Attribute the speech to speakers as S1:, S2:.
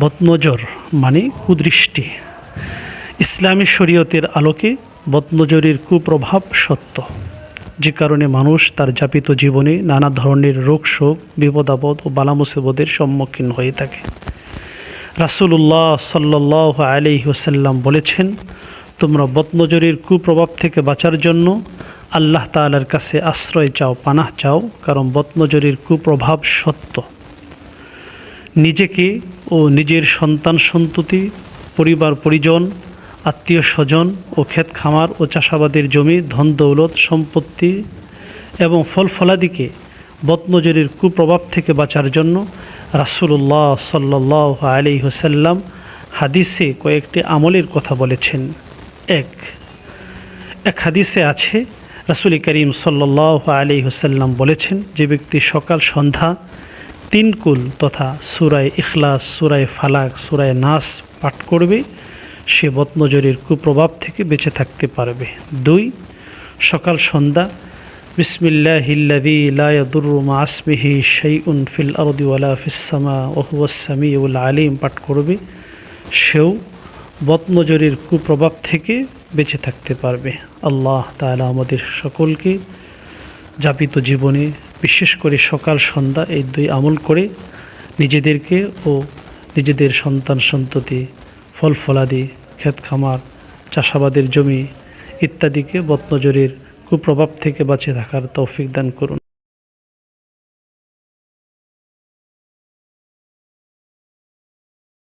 S1: বদনজর মানে কুদৃষ্টি। ইসলামী শরীয়তের আলোকে বদনজরের কুপ্রভাব সত্য। যে কারণে মানুষ তার যাপিত জীবনে নানা ধরনের রোগ, শোক বিপদাপদ ও বালামুসিবদের সম্মুখীন হয়ে থাকে। রাসূলুল্লাহ সাল্লাহ আলি ওসাল্লাম বলেছেন, তোমরা বদনজরের কুপ্রভাব থেকে বাঁচার জন্য আল্লাহ তাআলার কাছে আশ্রয় চাও, পানাহ চাও, কারণ বদনজরের কুপ্রভাব সত্য। নিজেকে ও নিজের সন্তান সন্ততি, পরিবার পরিজন, আত্মীয় স্বজন ও ক্ষেত খামার ও চাষাবাদের জমি, ধন দৌলত, সম্পত্তি এবং ফল ফলাদিকে বদনজরের কুপ্রভাব থেকে বাঁচার জন্য রাসূলুল্লাহ সাল্লাহ আলি হোসাল্লাম হাদিসে কয়েকটি আমলের কথা বলেছেন। এক এক হাদিসে আছে, রাসুল করিম সাল্লাহ আলি হোসাল্লাম বলেছেন, যে ব্যক্তি সকাল সন্ধ্যা তিন কুল তথা সুরায় ইখলাস, সুরায় ফালাক, সুরায় নাস পাঠ করবে। সে বদনজরের কুপ্রভাব থেকে বেঁচে থাকতে পারবে। দুই, সকাল সন্ধ্যা বিসমিল্লাহিল্লাদি লায়াদুরমা আসমিহি শাইউন ফিল আরদি ওয়ালা ফিসামা ওহুয়াসামি উল আলিম পাঠ করবে। সেও বদনজরের কুপ্রভাব থেকে বেঁচে থাকতে পারবে। আল্লাহ তাআলা আমাদের সকলকে যাপিত জীবনে বিশেষ করে সকাল, সন্ধ্যা এই দুই আমল করে নিজেদেরকে ও নিজেদের সন্তান সন্ততি, ফল ফলাদি ক্ষেত খামার, চাষাবাদের জমি ইত্যাদিকে বত্নজরের কুপ্রভাব থেকে বাঁচে থাকার তৌফিক দান করুন।